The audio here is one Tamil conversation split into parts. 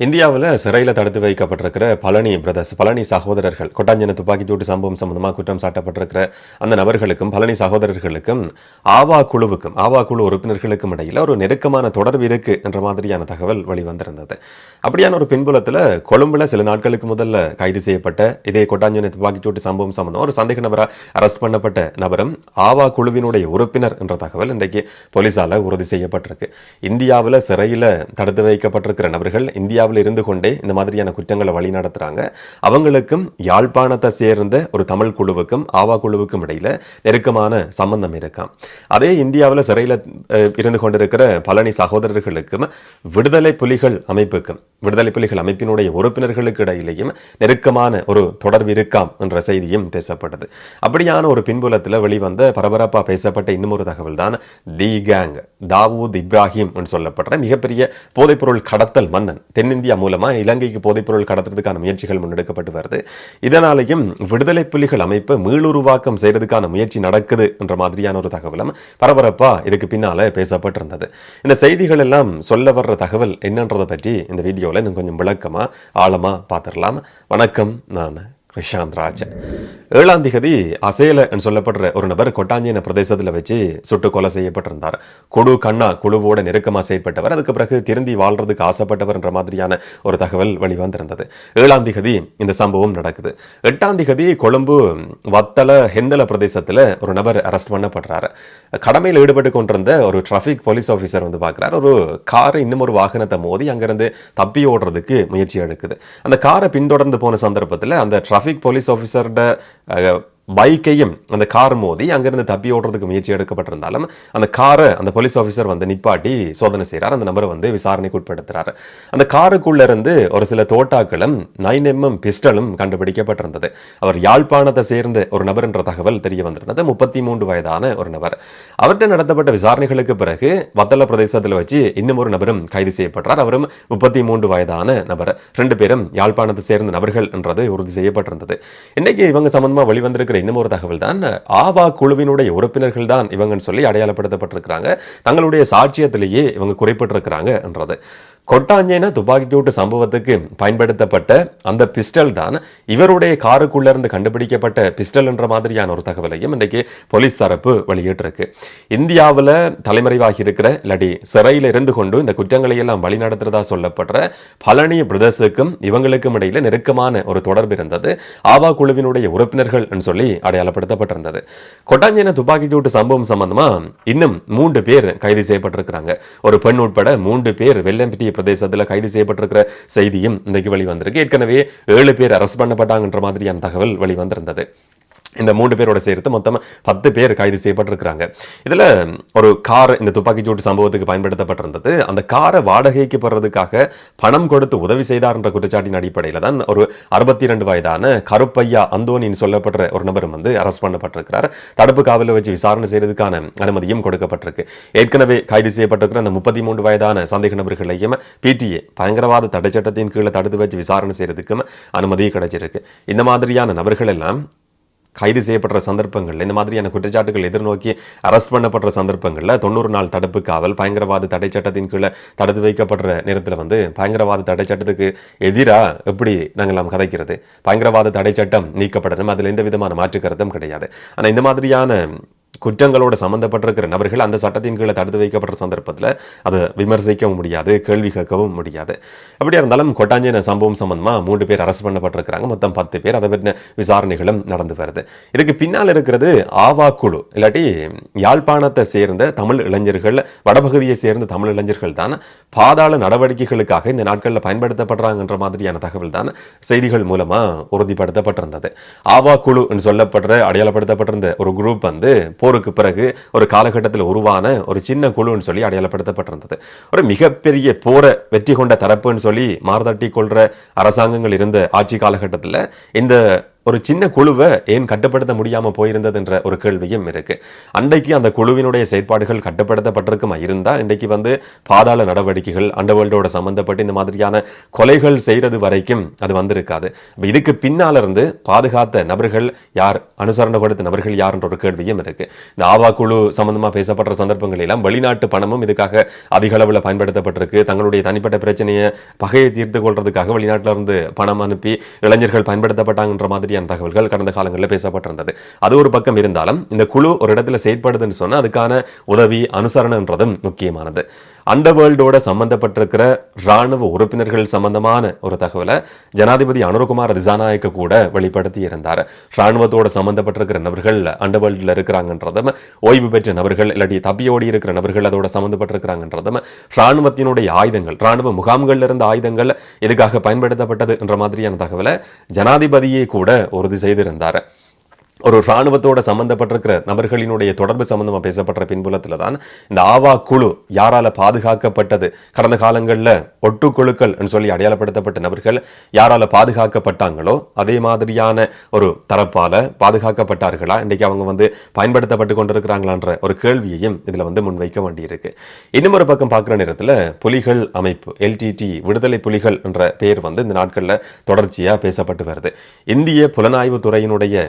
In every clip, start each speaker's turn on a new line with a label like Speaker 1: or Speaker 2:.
Speaker 1: இந்தியாவில் சிறையில் தடுத்து வைக்கப்பட்டிருக்கிற பழனி பிரதர்ஸ் பழனி சகோதரர்கள் கொட்டாஞ்சன துப்பாக்கிச்சூட்டு சம்பவம் சம்பந்தமாக குற்றம் சாட்டப்பட்டிருக்கிற அந்த நபர்களுக்கும் பழனி சகோதரர்களுக்கும் ஆவா குழுவுக்கும் ஆவா குழு உறுப்பினர்களுக்கும் இடையில் ஒரு நெருக்கமான தொடர்பு இருக்கு என்ற மாதிரியான தகவல் வெளிவந்திருந்தது. அப்படியான ஒரு பின்புலத்தில் கொழும்புல சில நாட்களுக்கு முதல்ல கைது செய்யப்பட்ட இதே கொட்டாஞ்சன துப்பாக்கிச்சூட்டு சம்பவம் சம்பந்தம் ஒரு சந்தேக நபராக அரெஸ்ட் பண்ணப்பட்ட நபரும் ஆவா குழுவினுடைய உறுப்பினர் என்ற தகவல் இன்றைக்கு போலீஸால் உறுதி செய்யப்பட்டிருக்கு. இந்தியாவில் சிறையில் தடுத்து வைக்கப்பட்டிருக்கிற நபர்கள் இந்தியா இந்தியாவில் இருந்து கொண்டே இந்த மாதிரியான குற்றங்களை வழி நடத்துறாங்க. அவங்களுக்கும் யாழ்ப்பாணத்தை சேர்ந்த ஒரு தமிழ் குழுவுக்கும் ஆவா குழுவுக்கும் இடையில நெருக்கமான சம்பந்தம் இருக்காம். அதே இந்தியாவில் சிறையில் இருந்து கொண்டிருக்கிற பழனி சகோதரர்களுக்கும் விடுதலை புலிகள் அமைப்புக்கும் விடுதலை புலிகள் அமைப்பினுடைய உறுப்பினர்களுக்கு இடையிலேயும் நெருக்கமான ஒரு தொடர்பு இருக்காம் என்ற செய்தியும் பேசப்பட்டது. அப்படியான ஒரு பின்புலத்தில் வெளிவந்த பரபரப்பாக பேசப்பட்ட இன்னும் ஒரு தகவல் தான் டி கேங் தாவூத் இப்ராஹிம் என்று சொல்லப்படுற மிகப்பெரிய போதைப்பொருள் கடத்தல் மன்னன் தென்னிந்தியா இந்தியா மூலமாக இலங்கைக்கு போதைப்பொருள் கடத்துறதுக்கான முயற்சிகள் முன்னெடுக்கப்பட்டு வருது. இதனாலேயும் விடுதலை புலிகள் அமைப்பு மீளுருவாக்கம் செய்கிறதுக்கான முயற்சி நடக்குது என்ற மாதிரியான ஒரு தகவலும் பரபரப்பா இதுக்கு பின்னால பேசப்பட்டிருந்தது. இந்த செய்திகள் எல்லாம் சொல்ல வர்ற தகவல் என்னன்றதை பற்றி இந்த வீடியோவில் இன்னும் கொஞ்சம் விளக்கமாக ஆழமா பார்த்துடலாம். வணக்கம் நான் பிரசாந்த் ராஜன் ஏழாம் திகதி சொல்லப்படுற ஒரு நபர் கொட்டாஞ்சின பிரதேசத்தில் வச்சு சுட்டு கொலை செய்யப்பட்டிருந்தார். குழு கண்ணா குழுவோட நெருக்கமாக செயற்பட்டவர். அதுக்கு பிறகு திருந்தி வாழ்றதுக்கு ஆசைப்பட்டவர் என்ற மாதிரியான ஒரு தகவல் வெளிவந்திருந்தது. ஏழாம் திகதி இந்த சம்பவம் நடக்குது. எட்டாம் திகதி கொழும்பு வத்தல ஹெந்தல பிரதேசத்தில் ஒரு நபர் அரெஸ்ட் பண்ணப்படுறாரு. கடமையில் ஈடுபட்டு கொண்டிருந்த ஒரு டிராஃபிக் போலீஸ் ஆஃபீஸர் வந்து பார்க்குறார். ஒரு கார் இன்னும் ஒரு வாகனத்தை மோதி அங்கேருந்து தப்பி ஓடுறதுக்கு முயற்சி எடுக்குது. அந்த காரை பின்தொடர்ந்து போன சந்தர்ப்பத்தில் அந்த டிராஃபிக் போலீஸ் ஆஃபீஸரோட பைக்கையும் அந்த கார் மோதி அங்கிருந்து தப்பி ஓடுறதுக்கு முயற்சி எடுக்கப்பட்டிருந்தாலும் அந்த காரை அந்த போலீஸ் ஆஃபீஸர் வந்து நிப்பாட்டி சோதனை செய்கிறார் அந்த நபரை வந்து விசாரணைக்கு உட்படுத்துகிறார் அந்த காருக்குள்ள இருந்து ஒரு சில தோட்டாக்களும் நைன் எம்எம் பிஸ்டலும் கண்டுபிடிக்கப்பட்டிருந்தது. அவர் யாழ்ப்பாணத்தை சேர்ந்த ஒரு நபர் என்ற தகவல் தெரிய வந்திருந்தது. முப்பத்தி மூன்று வயதான ஒரு நபர். அவர்கிட்ட நடத்தப்பட்ட விசாரணைகளுக்கு பிறகு வத்தல பிரதேசத்தில் வச்சு இன்னும் ஒரு நபரும் கைது செய்யப்படுறார். அவரும் முப்பத்தி மூன்று வயதான நபர். ரெண்டு பேரும் யாழ்ப்பாணத்தை சேர்ந்த நபர்கள் என்றது உறுதி செய்யப்பட்டிருந்தது. இன்னைக்கு இவங்க சம்பந்தமாக வெளிவந்திருக்கிற இன்னும் ஒரு தகவல் தான் ஆவா குழுவினுடைய உறுப்பினர்கள் தான் இவங்கன்னு சொல்லி அடையாளப்படுத்தப்பட்டிருக்கிறாங்க. தங்களுடைய சாட்சியத்திலேயே இவங்க குறிப்பிட்டிருக்கிறாங்கன்றது என்றது. துப்பாக்கி சூட்டு சம்பவத்துக்கு பயன்படுத்தப்பட்ட அந்த பிஸ்டல் தான் இவருடைய காருக்குள்ள இருந்து கண்டுபிடிக்கப்பட்ட பிஸ்டல் என்ற மாதிரியான ஒரு தகவலையும் இன்றைக்கு போலீஸ் தரப்பு வெளியிட்டிருக்கு. இந்தியாவில் தலைமறைவாகி இருக்கிற இல்லாட்டி சிறையில் இருந்து கொண்டு இந்த குற்றங்களை எல்லாம் வழிநடத்துறதா சொல்லப்படுற பழனி பிரதர்ஸுக்கும் இவங்களுக்கும் இடையில நெருக்கமான ஒரு தொடர்பு இருந்தது. ஆவா குழுவினுடைய உறுப்பினர்கள் சொல்லி சொல்லி அடையாளப்படுத்தப்பட்டிருந்தது. கொட்டாஞ்சேன துப்பாக்கிச்சூட்டு சம்பவம் சம்பந்தமா இன்னும் மூன்று பேர் கைது செய்யப்பட்டிருக்கிறாங்க. ஒரு பெண் உட்பட மூன்று பேர் வெள்ளம்பட்டி பிரதேசத்தில் கைது செய்யப்பட்டிருக்கிற செய்தியும் இன்றைக்கு வெளிவந்திருக்கு. ஏற்கனவே ஏழு பேர் அரசு பண்ணப்பட்டாங்கன்ற மாதிரியான தகவல் வெளிவந்திருந்தது. இந்த மூன்று பேரோட சேர்த்து மொத்தமாக பத்து பேர் கைது செய்யப்பட்டிருக்கிறாங்க. இதில் ஒரு கார் இந்த துப்பாக்கிச்சூட்டு சம்பவத்துக்கு பயன்படுத்தப்பட்டிருந்தது. அந்த காரை வாடகைக்கு போடுறதுக்காக பணம் கொடுத்து உதவி செய்தார் என்ற குற்றச்சாட்டின் அடிப்படையில் தான் ஒரு அறுபத்தி ரெண்டு வயதான கருப்பையா அந்தோனின்னு சொல்லப்படுற ஒரு நபரும் வந்து அரஸ்ட் பண்ணப்பட்டிருக்கிறார். தடுப்பு காவலில் வச்சு விசாரணை செய்யறதுக்கான அனுமதியும் கொடுக்கப்பட்டிருக்கு. ஏற்கனவே கைது செய்யப்பட்டிருக்கிற அந்த முப்பத்தி மூன்று வயதான சந்தேக நபர்களையும் பிடிஏ பயங்கரவாத தடை சட்டத்தின் கீழே தடுத்து வச்சு விசாரணை செய்யறதுக்கும் அனுமதி கிடைச்சிருக்கு. இந்த மாதிரியான நபர்கள் எல்லாம் கைது செய்யப்படுற சந்தர்ப்பங்கள் இந்த மாதிரியான குற்றச்சாட்டுகள் எதிர்நோக்கி அரெஸ்ட் பண்ணப்படுற சந்தர்ப்பங்களில் தொண்ணூறு நாள் தடுப்பு காவல் பயங்கரவாத தடை சட்டத்தின் கீழே தடுத்து வைக்கப்படுற நேரத்தில் வந்து பயங்கரவாத தடை சட்டத்துக்கு எதிராக எப்படி நாங்கள் கதைக்கிறது? பயங்கரவாத தடை சட்டம் நீக்கப்படணும் அதில் எந்த விதமான மாற்று கருத்தும் கிடையாது. ஆனால் இந்த மாதிரியான குற்றங்களோட சம்மந்தப்பட்டிருக்கிற நபர்கள் அந்த சட்டத்தின் கீழே தடுத்து வைக்கப்படுற சந்தர்ப்பத்தில் அதை விமர்சிக்கவும் முடியாது கேள்வி கேட்கவும் முடியாது. அப்படியா இருந்தாலும் கொட்டாஞ்சின சம்பவம் சம்பந்தமாக மூன்று பேர் அரசு பண்ணப்பட்டிருக்கிறாங்க. மொத்தம் பத்து பேர். அதை பற்றின விசாரணைகளும் நடந்து வருது. இதுக்கு பின்னால் இருக்கிறது ஆவா குழு இல்லாட்டி யாழ்ப்பாணத்தை சேர்ந்த தமிழ் இளைஞர்கள் வடபகுதியை சேர்ந்த தமிழ் இளைஞர்கள் தான் பாதாள நடவடிக்கைகளுக்காக இந்த நாட்களில் பயன்படுத்தப்படுறாங்கன்ற மாதிரியான தகவல் தான் செய்திகள் மூலமா உறுதிப்படுத்தப்பட்டிருந்தது. ஆவா குழு என்று சொல்லப்படுற அடையாளப்படுத்தப்பட்டிருந்த ஒரு குரூப் வந்து போருக்கு பிறகு ஒரு காலகட்டத்தில் உருவான ஒரு சின்ன குழுன்னு சொல்லி அடையாளப்படுத்தப்பட்டிருந்தது. ஒரு மிகப்பெரிய போரை வெற்றி கொண்ட தரப்புன்னு சொல்லி மார்தட்டி கொள்ற அரசாங்கங்கள் இருந்த ஆட்சி காலகட்டத்தில் இந்த ஒரு சின்ன குழுவை ஏன் கட்டுப்படுத்த முடியாமல் போயிருந்தது என்ற ஒரு கேள்வியும் இருக்கு. அன்றைக்கு அந்த குழுவினுடைய செயற்பாடுகள் கட்டுப்படுத்தப்பட்டிருக்குமா? இருந்தால் இன்றைக்கு வந்து பாதாள நடவடிக்கைகள் அண்டர்வேல்டோட சம்மந்தப்பட்டு இந்த மாதிரியான கொலைகள் செய்கிறது வரைக்கும் அது வந்திருக்காது. இதுக்கு பின்னால இருந்து பாதுகாத்த நபர்கள் யார் அனுசரணப்படுத்த நபர்கள் யார் என்ற ஒரு கேள்வியும் இருக்கு. இந்த ஆவா குழு சம்மந்தமாக பேசப்படுற சந்தர்ப்பங்களெல்லாம் வெளிநாட்டு பணமும் இதுக்காக அதிக அளவில் பயன்படுத்தப்பட்டிருக்கு. தங்களுடைய தனிப்பட்ட பிரச்சனையை பகையை தீர்த்து கொள்றதுக்காக வெளிநாட்டிலிருந்து பணம் அனுப்பி இளைஞர்கள் பயன்படுத்தப்பட்டாங்கன்ற மாதிரி பற்றியான தகவல்கள் கடந்த காலங்களில் பேசப்பட்டிருந்தது. அது ஒரு பக்கம் இருந்தாலும் இந்த குழு ஒரு இடத்துல செயற்படுதுன்னு சொன்னா அதுக்கான உதவி அனுசரணைன்றதும் முக்கியமானது. அண்டர்வேல்டோட சம்பந்தப்பட்டிருக்கிற ராணுவ உறுப்பினர்கள் சம்பந்தமான ஒரு தகவலை ஜனாதிபதி அனுரகுமார் திசாநாயக்க கூட வெளிப்படுத்தி இருந்தார் ராணுவத்தோட சம்பந்தப்பட்டிருக்கிற நபர்கள் அண்டர்வேல்டில் இருக்கிறாங்கன்றதும் ஓய்வு பெற்ற நபர்கள் இல்லாட்டி தப்பியோடி இருக்கிற நபர்கள் அதோட சம்பந்தப்பட்டிருக்கிறாங்கன்றதும் ராணுவத்தினுடைய ஆயுதங்கள் ராணுவ முகாம்களில் இருந்த ஆயுதங்கள் இதுக்காக பயன்படுத்தப்பட்டது என்ற மாதிரியான தகவலை ஜனாதிபதியே கூட உறுதி செய்திருந்தார். ஒரு இராணுவத்தோட சம்மந்தப்பட்டிருக்கிற நபர்களினுடைய தொடர்பு சம்பந்தமாக பேசப்பட்ட பின்புலத்தில் தான் இந்த ஆவா குழு யாரால பாதுகாக்கப்பட்டது? கடந்த காலங்களில் ஒட்டு ஒட்டுக்குழுக்கள் சொல்லி அடையாளப்படுத்தப்பட்ட நபர்கள் யாரால பாதுகாக்கப்பட்டாங்களோ அதே மாதிரியான ஒரு தரப்பால பாதுகாக்கப்பட்டார்களா? இன்றைக்கு அவங்க வந்து பயன்படுத்தப்பட்டு கொண்டிருக்கிறாங்களான்ற ஒரு கேள்வியையும் இதில் வந்து முன்வைக்க வேண்டியிருக்கு. இன்னும் ஒரு பக்கம் பார்க்குற நேரத்தில் புலிகள் அமைப்பு எல்டிடி விடுதலை புலிகள் என்ற பெயர் வந்து இந்த நாட்களில் தொடர்ச்சியாக பேசப்பட்டு வருது. இந்திய புலனாய்வு துறையினுடைய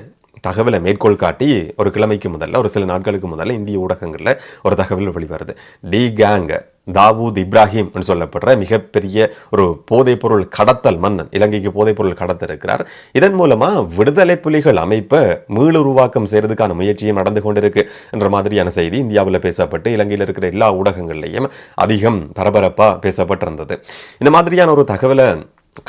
Speaker 1: தகவலை மேற்கோள் காட்டி ஒரு கிழமைக்கு முதல்ல ஒரு சில நாட்களுக்கு முதல்ல இந்திய ஊடகங்களில் ஒரு தகவல் வெளிவருது. டி கேங் தாவூத் இப்ராஹிம் என்று சொல்லப்படுற மிகப்பெரிய ஒரு போதைப்பொருள் கடத்தல் மன்னன் இலங்கைக்கு போதைப்பொருள் கடத்த இருக்கிறார் இதன் மூலமா விடுதலை புலிகள் அமைப்பை மீளுருவாக்கம் செய்யறதுக்கான முயற்சியும் நடந்து கொண்டிருக்கு என்ற மாதிரியான செய்தி இந்தியாவில் பேசப்பட்டு இலங்கையில் இருக்கிற எல்லா ஊடகங்கள்லையும் அதிகம் பரபரப்பாக பேசப்பட்டிருந்தது. இந்த மாதிரியான ஒரு தகவலை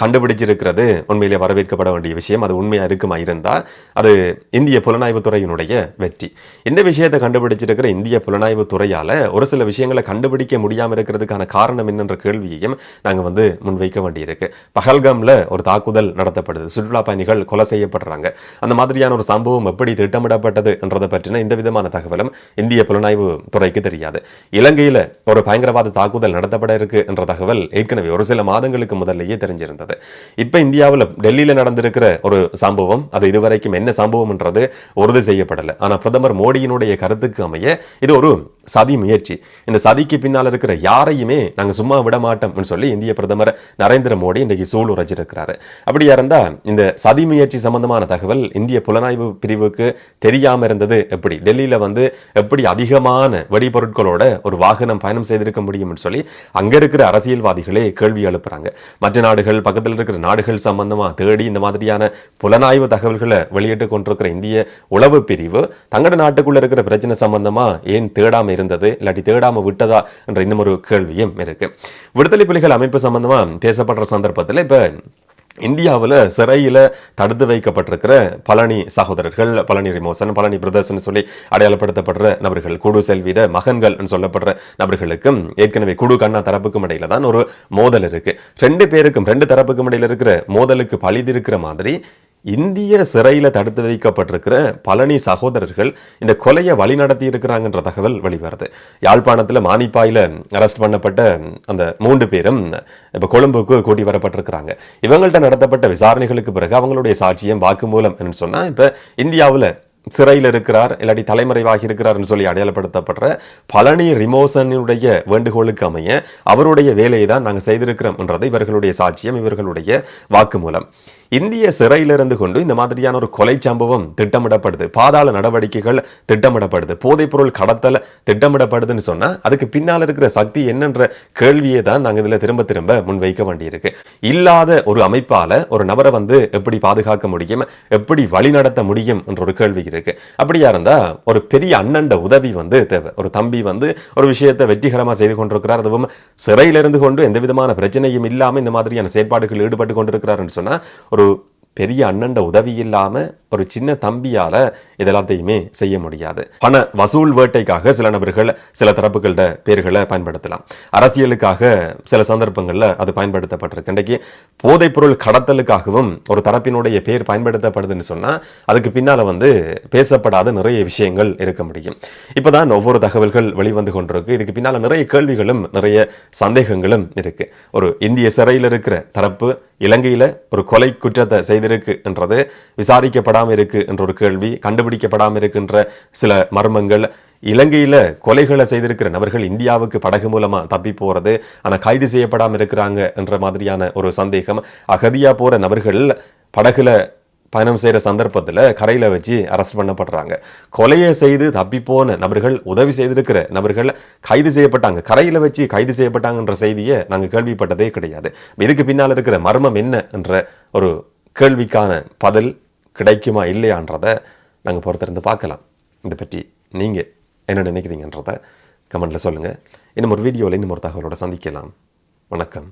Speaker 1: கண்டுபிடிச்சிருக்கிறது உண்மையிலே வரவேற்கப்பட வேண்டிய விஷயம். அது உண்மையாக இருக்குமா இருந்தால் அது இந்திய புலனாய்வு துறையினுடைய வெற்றி. இந்த விஷயத்தை கண்டுபிடிச்சிருக்கிற இந்திய புலனாய்வு துறையால ஒரு சில விஷயங்களை கண்டுபிடிக்க முடியாமல் இருக்கிறதுக்கான காரணம் என்னன்ற கேள்வியையும் நாங்க வந்து முன்வைக்க வேண்டியிருக்கு. பகல்காமில் ஒரு தாக்குதல் நடத்தப்படுது. சுற்றுலா பயணிகள் கொலை செய்யப்படுறாங்க. அந்த மாதிரியான ஒரு சம்பவம் எப்படி திட்டமிடப்பட்டது என்றதை பற்றின இந்த விதமான தகவலும் இந்திய புலனாய்வு துறைக்கு தெரியாது. இலங்கையில ஒரு பயங்கரவாத தாக்குதல் நடத்தப்பட இருக்கு என்ற தகவல் ஏற்கனவே ஒரு சில மாதங்களுக்கு முதல்லையே தெரிஞ்சிருந்தது. இப்ப இந்தியாவில் டெல்லியில் நடந்திருக்கிற ஒரு சம்பவம் அது இதுவரைக்கும் என்ன சம்பவம்ன்றது உறுதி செய்யப்படலை. ஆனால் பிரதமர் மோடியினுடைய கருத்துக்கு அமைய இது ஒரு சதி முயற்சி. இந்த சதிக்கு பின்னால் இருக்கிற யாரையுமே நாங்க சும்மா விட மாட்டோம்னு சொல்லி இந்திய பிரதமர் நரேந்திர மோடி இன்றைக்கு சூழ் உரைச்சிருக்கிறாரு. அப்படியா இருந்தால் இந்த சதி முயற்சி சம்பந்தமான தகவல் இந்திய புலனாய்வு பிரிவுக்கு தெரியாமல் இருந்தது எப்படி? டெல்லியில் வந்து எப்படி அதிகமான வெடிபொருட்களோட ஒரு வாகனம் பயணம் செய்திருக்க முடியும்னு சொல்லி அங்க இருக்கிற அரசியல்வாதிகளே கேள்வி எழுப்புறாங்க. மற்ற நாடுகள் பக்கத்தில் இருக்கிற நாடுகள் சம்பந்தமாக தேடி இந்த மாதிரியான புலனாய்வு தகவல்களை வெளியிட்டு கொண்டிருக்கிற இந்திய உளவு பிரிவு தங்கட நாட்டுக்குள்ளே இருக்கிற பிரச்சனை சம்பந்தமாக ஏன் தேடாமல் இருந்தது இல்லாட்டி தேடாமல் விட்டதா என்ற இன்னும் ஒரு கேள்வியும் இருக்கு. விடுதலை புலிகள் அமைப்பு சம்பந்தமா பேசப்படுற சந்தர்ப்பத்தில் இப்போ இந்தியாவில் சிறையில் தடுத்து வைக்கப்பட்டிருக்கிற பழனி சகோதரர்கள் பழனி ரிமோசன் பழனி பிரதர்ஸ்னு சொல்லி அடையாளப்படுத்தப்படுற நபர்கள் குடு செல்விட மகன்கள் சொல்லப்படுற நபர்களுக்கும் ஏற்கனவே குடு கண்ணா தரப்புக்கும் இடையில தான் ஒரு மோதல் இருக்கு. ரெண்டு பேருக்கும் ரெண்டு தரப்புக்கும் இடையில இருக்கிற மோதலுக்கு பழிதிருக்கிற மாதிரி இந்திய சிறையில் தடுத்து வைக்கப்பட்டிருக்கிற பழனி சகோதரர்கள் இந்த கொலையை வழிநடத்தி இருக்கிறாங்கன்ற தகவல் வெளிவருது. யாழ்ப்பாணத்தில் மானிப்பாயில் அரெஸ்ட் பண்ணப்பட்ட அந்த மூன்று பேரும் இப்போ கொழும்புக்கு கூட்டி வரப்பட்டிருக்கிறாங்க. இவங்கள்ட்ட நடத்தப்பட்ட விசாரணைகளுக்கு பிறகு அவங்களுடைய சாட்சியம் வாக்குமூலம் என்று சொன்னால் இப்போ இந்தியாவில் சிறையில் இருக்கிறார் இல்லாட்டி தலைமறைவாகி இருக்கிறார்னு சொல்லி அடையாளப்படுத்தப்படுற பழனி ரிமோசனுடைய வேண்டுகோளுக்கு அமைய அவருடைய வேலையை தான் நாங்கள் செய்திருக்கிறோம் என்றது இவர்களுடைய சாட்சியம் இவர்களுடைய வாக்குமூலம். இந்திய சிறையிலிருந்து கொண்டு இந்த மாதிரியான ஒரு கொலை சம்பவம் திட்டமிடப்படுது. பாதாள நடவடிக்கைகள் திட்டமிடப்படுது. போதைப்பொருள் கடத்தல் திட்டமிடப்படுதுன்னு சொன்னா அதுக்கு பின்னால் இருக்கிற சக்தி என்னன்ற கேள்வியை தான் நாங்கள் இதுல திரும்ப திரும்ப முன்வைக்க வேண்டியிருக்கு. இல்லாத ஒரு அமைப்பால ஒரு நபரை வந்து எப்படி பாதுகாக்க முடியும் எப்படி வழிநடத்த முடியும் என்ற ஒரு கேள்வி இருக்கு. அப்படியா இருந்தா ஒரு பெரிய அண்ணண்ட உதவி வந்து தேவை. ஒரு தம்பி வந்து ஒரு விஷயத்தை வெற்றிகரமா செய்து கொண்டிருக்கிறார். அதுவும் சிறையிலிருந்து கொண்டு எந்த விதமான பிரச்சனையும் இல்லாமல் இந்த மாதிரியான செயற்பாடுகள் ஈடுபட்டு கொண்டிருக்கிறாருன்னு சொன்னா ஒரு பெரிய அண்ணண்ட உதவி இல்லாமல் ஒரு சின்ன தம்பியால இதெல்லாத்தையுமே செய்ய முடியாது. பண வசூல் வேட்டைக்காக சில நபர்கள் சில தரப்புகளோட பேர்களை பயன்படுத்தலாம். அரசியலுக்காக சில சந்தர்ப்பங்களில் அது பயன்படுத்தப்பட்டிருக்கு. இன்றைக்கு போதைப்பொருள் கடத்தலுக்காகவும் ஒரு தரப்பினுடைய பேர் பயன்படுத்தப்படுதுன்னு சொன்னால் அதுக்கு பின்னால் வந்து பேசப்படாத நிறைய விஷயங்கள் இருக்க முடியும். இப்போ தான் ஒவ்வொரு தகவல்கள் வெளிவந்து கொண்டிருக்கு. இதுக்கு பின்னால் நிறைய கேள்விகளும் நிறைய சந்தேகங்களும் இருக்குது ஒரு இந்திய சிறையில் இருக்கிற தரப்பு இலங்கையில் ஒரு கொலை குற்றத்தை செய்திருக்குன்றது விசாரிக்கப்பட கண்டுபிடிக்கப்படாமல் இருக்கு என்ற ஒரு கேள்வி கண்டுபிடிக்கப்படாமல் இருக்கின்ற சில மர்மங்கள். இலங்கையில் கொலைகளை செய்திருக்கிற நபர்கள் இந்தியாவுக்கு படகு மூலமாக தப்பி போகிறது ஆனால் கைது செய்யப்படாமல் இருக்கிறாங்க என்ற மாதிரியான ஒரு சந்தேகம். அகதியாக போகிற நபர்கள் படகுல பயணம் செய்கிற சந்தர்ப்பத்தில் கரையில் வச்சு அரெஸ்ட் பண்ணப்படுறாங்க. கொலையை செய்து தப்பி போன நபர்கள் உதவி செய்திருக்கிற நபர்கள் கைது செய்யப்பட்டாங்க. கரையில் வச்சு கைது செய்யப்பட்டாங்கன்ற செய்தியை நாங்கள் கேள்விப்பட்டதே கிடையாது. இதுக்கு பின்னால் இருக்கிற மர்மம் என்ன என்ற ஒரு கேள்விக்கான பதில் கிடைக்குமா இல்லையான்றதை நாங்கள் பொறுத்திருந்து பார்க்கலாம். இதை பற்றி நீங்கள் என்ன நினைக்கிறீங்கன்றத கமெண்ட்டில் சொல்லுங்கள் இன்னும் ஒரு வீடியோவில் இன்னும் ஒரு தகவலோட சந்திக்கலாம். வணக்கம்.